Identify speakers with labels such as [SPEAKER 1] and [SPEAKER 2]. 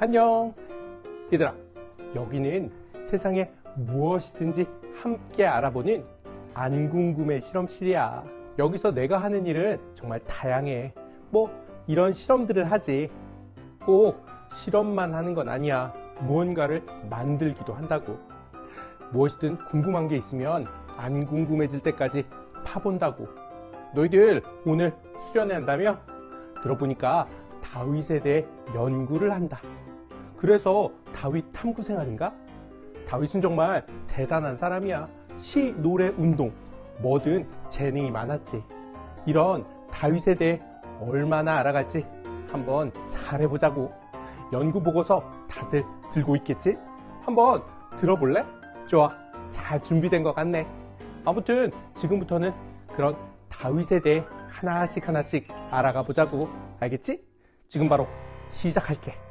[SPEAKER 1] 안녕. 얘들아, 여기는 세상에 무엇이든지 함께 알아보는 안 궁금해 실험실이야. 여기서 내가 하는 일은 정말 다양해. 뭐, 이런 실험들을 하지. 꼭 실험만 하는 건 아니야. 무언가를 만들기도 한다고. 무엇이든 궁금한 게 있으면 안 궁금해질 때까지 파본다고. 너희들 오늘 수련회 한다며? 들어보니까 다윗에 대해 연구를 한다. 그래서 다윗 탐구 생활인가? 다윗은 정말 대단한 사람이야. 시, 노래, 운동, 뭐든 재능이 많았지. 이런 다윗에 대해 얼마나 알아갈지 한번 잘 해보자고. 연구 보고서 다들 들고 있겠지? 한번 들어볼래? 좋아. 잘 준비된 것 같네. 아무튼 지금부터는 그런 다윗에 대해 하나씩 하나씩 알아가 보자고. 알겠지? 지금 바로 시작할게.